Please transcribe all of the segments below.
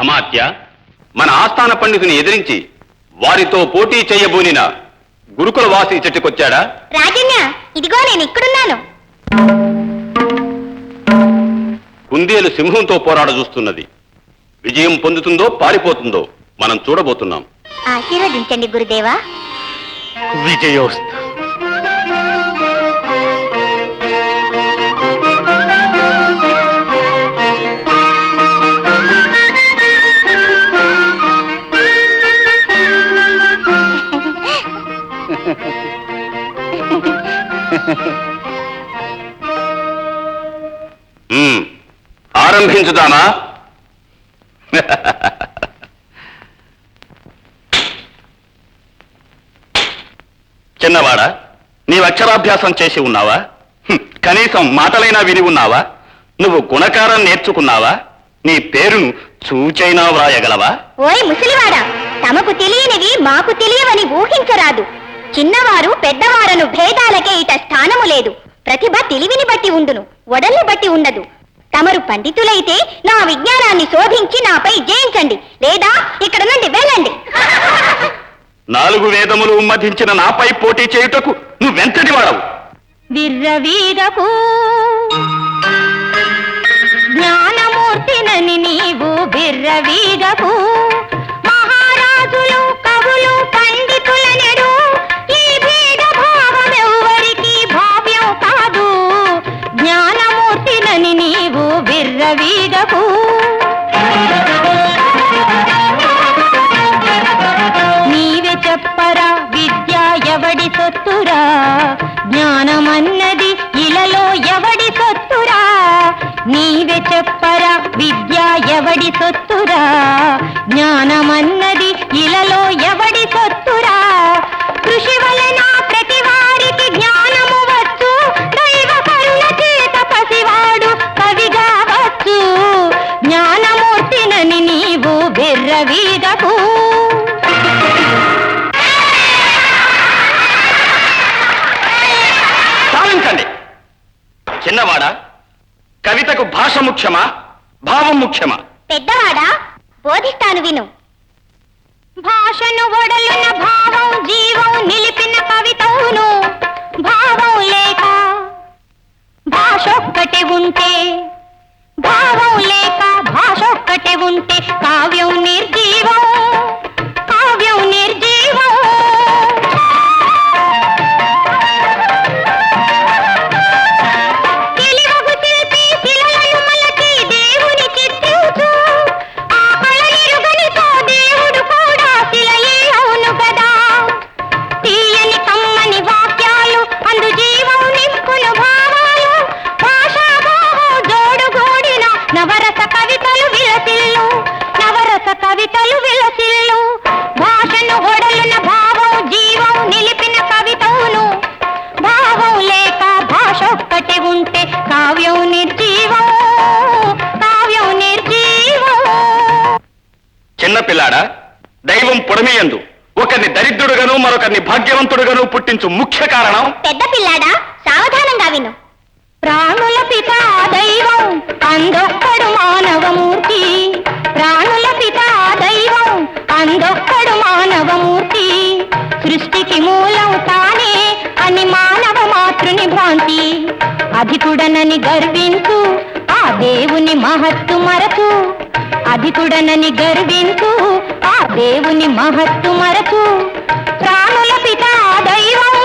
అమాత్య మన ఆస్థాన పండితుని ఎదిరించి వారితో పోటీ చేయబోనిన గురుకుల వాసి చెట్టుకొచ్చాడా రాజన్య ఇదిగో నేను ఇక్కడున్నాను. కుందేలు సింహంతో పోరాడ చూస్తున్నది. విజయం పొందుతుందో పారిపోతుందో మనం చూడబోతున్నాం. ఆశీర్వదించండి గురుదేవా. విజయోస్తు ఆరంభించుదామా చిన్నవాడా నీవు అక్షరాభ్యాసం చేసి ఉన్నావా? కనీసం మాటలైనా విని ఉన్నావా? నువ్వు గుణకారం నేర్చుకున్నావా? నీ పేరును చూచైనా వ్రాయగలవా? ఓయ్ ముసలివాడా తమకు తెలియనివి మాకు తెలియవని ఊహించరాదు. చిన్నవారు పెద్దవారను భేదాలకే ఇట స్థానము లేదు. ప్రతిభ తెలివిని బట్టి ఉండును వడల్ని బట్టి ఉండదు. తమరు పండితులైతే నా విజ్ఞానాన్ని శోధించి నాపై జయించండి. లేదా ఇక్కడ నుండి వెళ్ళండి. నాలుగు వేదములు ఉమ్మధించిన నాపై పోటీ చేయుటకు నువ్వెంతటి వాడవు? విర్రవీదకు జ్ఞానమూర్తినని నీవు బిర్రవీదకు జ్ఞానమన్నది ఇలలో ఎవడి సొత్తురా? కృషి వలన ప్రతి వారికి జ్ఞానము వచ్చు. దైవ కరుణ చేత పసివాడు కవిగా వచ్చు. జ్ఞానమూర్తినని నీవు బెర్రవీదకు సాధించండి చిన్నవాడా? కవితకు భాష ముఖ్యమా? భావం ముఖ్యమా? పెద్దవాడా? బోధిస్తాను విను. భాషను ఒడలున భావం జీవం నిలిపిన కవితవును. భావం లేక భాష ఒక్కటి ఉంటే భావం లేక భాష పిల్లాడా? దైవం పొడమియందు. ఒకరిని దరిద్రుడుగాను మరొకరిని భాగ్యవంతుడుగాను పుట్టించు ముఖ్య కారణం? పెద్ద పిల్లాడా సావధానంగా విను. ప్రాణుల పిత దైవం అందొక్కడు మానవమూర్తి. ప్రాణుల పిత దైవం అందొక్కడు మానవమూర్తి. సృష్టికి మూలం తానే అని మానవ మాతృని భ్రాంతి. అధికుడనని గర్వించు ఆ దేవుని మహత్తు మరచు. అధికుడనని గర్వించు ఆ దేవుని మహత్తు మరచు. ప్రాణుల పిత దైవం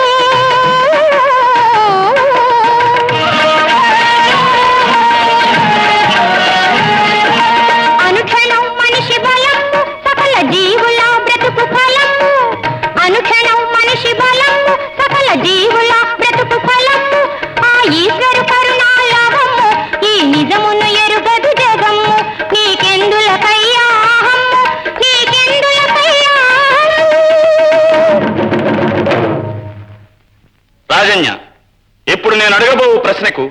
లావణ్య ఇప్పుడు నేను అడగబోవు ప్రశ్నకు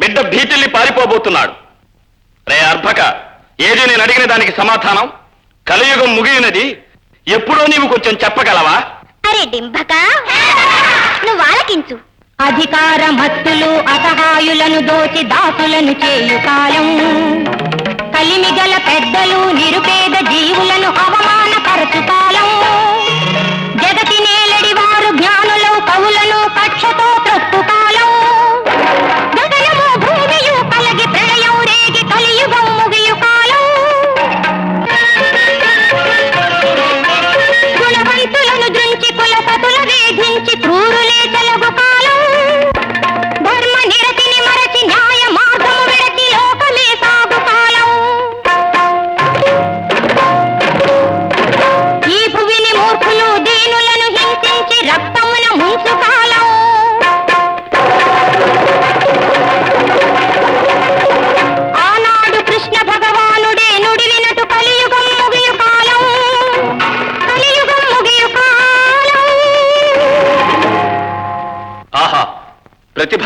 బిడ్డ భీతిల్లి పారిపోబోతున్నాడు. రే అర్భక ఏది నేను అడిగిన దానికి సమాధానం? కలియుగం ముగిలినది ఎప్పుడో నీవు కొంచెం చెప్పగలవా? అరే డింభక నువ్వు ఆలకించు. అధికార భక్తులు అసహాయులను దోచి దాసులను చేయు కాలం. కలిమిగల పెద్దలు నిరుపేద జీవులను అవమానపరచు కాలం.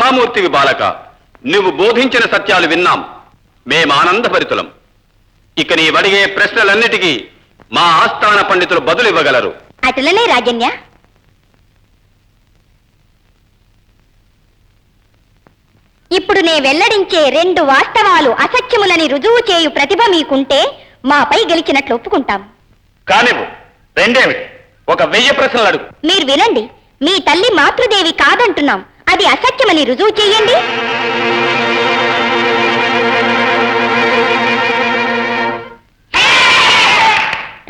మహామూర్తివి బాలక. నువ్వు బోధించిన సత్యాలు విన్నాం. మేం ఆనందభరితులం. ఇక నీ అడిగే ప్రశ్నలన్నిటికీ మా ఆస్థాన పండితులు బదులు ఇవ్వగలరు అటులనే రాజన్య. ఇప్పుడు నే వెల్లడించే రెండు వాస్తవాలు అసత్యములని రుజువు చేయు ప్రతిభ మీకుంటే మాపై గెలిచినట్లు ఒప్పుకుంటాం. కానివ్వు. రెండేమిటి? ఒక వెయ్యి ప్రశ్నలు అడుగు. మీరు వినండి. మీ తల్లి మాతృదేవి కాదంటున్నాం. అది అసత్యమని రుజువు చేయండి.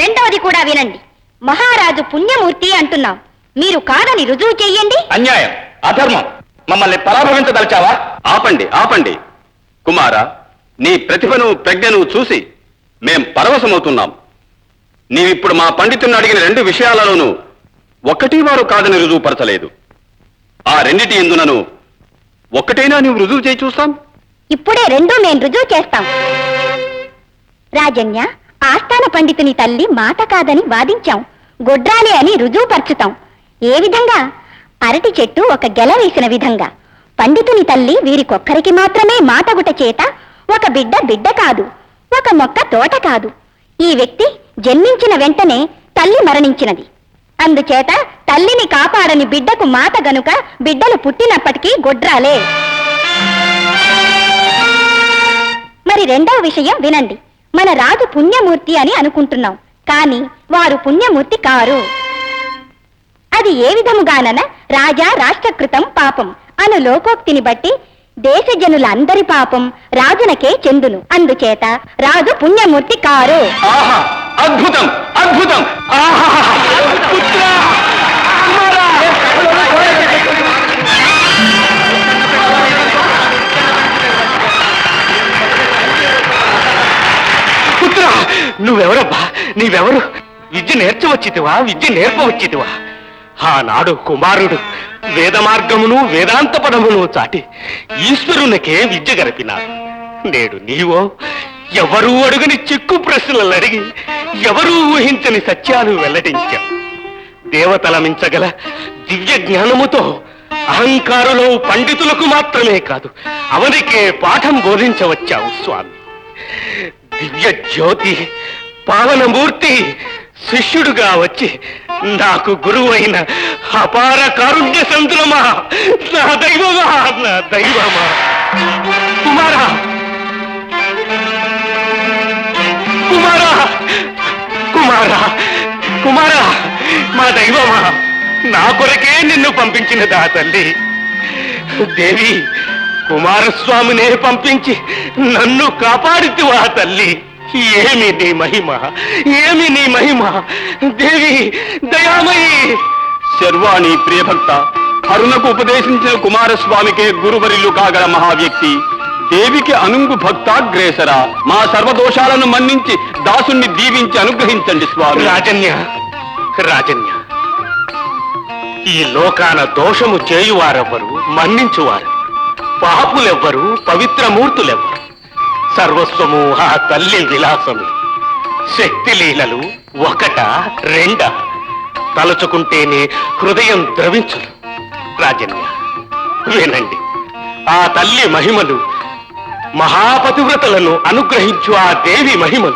రెండవది కూడా వినండి. మహారాజు పుణ్యమూర్తి అంటున్నాం. మీరు కాదని రుజువు చెయ్యండి అన్యాయం. అధర్మం. మమ్మల్ని పరాభవించదలిచావా? ఆపండి ఆపండి. కుమార నీ ప్రతిభను ప్రజ్ఞను చూసి మేం పరవశమవుతున్నాం. నీవిప్పుడు మా పండితుని అడిగిన రెండు విషయాలలోనూ ఒకటి వారు కాదని రుజువుపరచలేదు. ఆ రెండిటి ఎందునను ఒక్కటైనా నువ్వు రుజువు చేయి చూస్తాం? ఇప్పుడే రెండు మేము రుజువు చేస్తాం. రాజన్య ఆస్థాన పండితుని తల్లి మాట కాదని వాదించాం. గొడ్రాలి అని రుజువుపరచుతాం ఏ విధంగా? అరటి చెట్టు ఒక గెల వేసిన విధంగా. పండితుని తల్లి వీరికొక్కరికి మాత్రమే మాటగుట చేత ఒక బిడ్డ బిడ్డ కాదు ఒక మొక్క తోట కాదు. ఈ వ్యక్తి జన్మించిన వెంటనే తల్లి మరణించినది. అందుచేత తల్లిని కాపాడని బిడ్డకు మాత గనుక బిడ్డలు పుట్టినప్పటికీ గొడ్రాలే. మరి రెండవ విషయం వినండి. మన రాజు పుణ్యమూర్తి అని అనుకుంటున్నాం. కానీ వారు పుణ్యమూర్తి కారు. అది ఏ విధముగానన రాజా రాష్ట్రకృతం పాపం. అను లోకోక్తిని బట్టి దేశ జనులందరి పాపం రాజునకే చెందును. అందుచేత రాజు పుణ్యమూర్తి కారు. ఆహా! అద్భుతం అద్భుతం. ఆహా నువ్వెవరబ్బా? నీవెవరు? విద్య నేర్చవచ్చితివా? విద్య నేర్పవచ్చితివా? ఆనాడు కుమారుడు వేద మార్గమును వేదాంత పదమును చాటి ఈశ్వరునికే విద్య గరిపినాడు నేడు నీవో ఎవరూ అడుగుని చిక్కు ప్రశ్నలు అడిగి ఎవరూ ఊహించని సత్యాలు వెల్లడించావు. దేవతల మించగల దివ్య జ్ఞానముతో అహంకారులో పండితులకు మాత్రమే కాదు అవనికే పాఠం బోధించవచ్చావు స్వామి. దివ్య జ్యోతి పావనమూర్తి శిష్యుడుగా వచ్చి నాకు గురువైన అపార కారుణ్య సంద్రమా నా దైవమా నా దైవమా. కుమారా కుమారా కుమారా కుమారా మా దైవమా నా కొరకే నిన్ను పంపించిన దా తల్లి. దేవి కుమారస్వామినే పంపించి నన్ను కాపాడుతువా తల్లి. ఏమి నీ మహిమ ఏమి నీ మహిమ? దేవి దయామయి. శర్వాణి ప్రియభక్త కరుణకు ఉపదేశించిన కుమారస్వామికే గురువరిల్లు కాగల మహావ్యక్తి. దేవికి అనుంగు భక్తాగ్రేసర. మా సర్వదోషాలను మన్నించి దాసుణ్ణి దీవించి అనుగ్రహించండి స్వామి. రాజన్య రాజన్య. ఈ లోకాన దోషము చేయువారెవ్వరు మన్నించువారు. పాపులెవ్వరు పవిత్రమూర్తులెవ్వరు. సర్వస్వము ఆ తల్లి విలాసమే. శక్తి లీలలు ఒకట రెండ. తలుచుకుంటేనే హృదయం ద్రవించును. రాజన్య వినండి. ఆ తల్లి మహిమలు మహాపతివ్రతలను అనుగ్రహించు ఆ దేవి మహిమలు.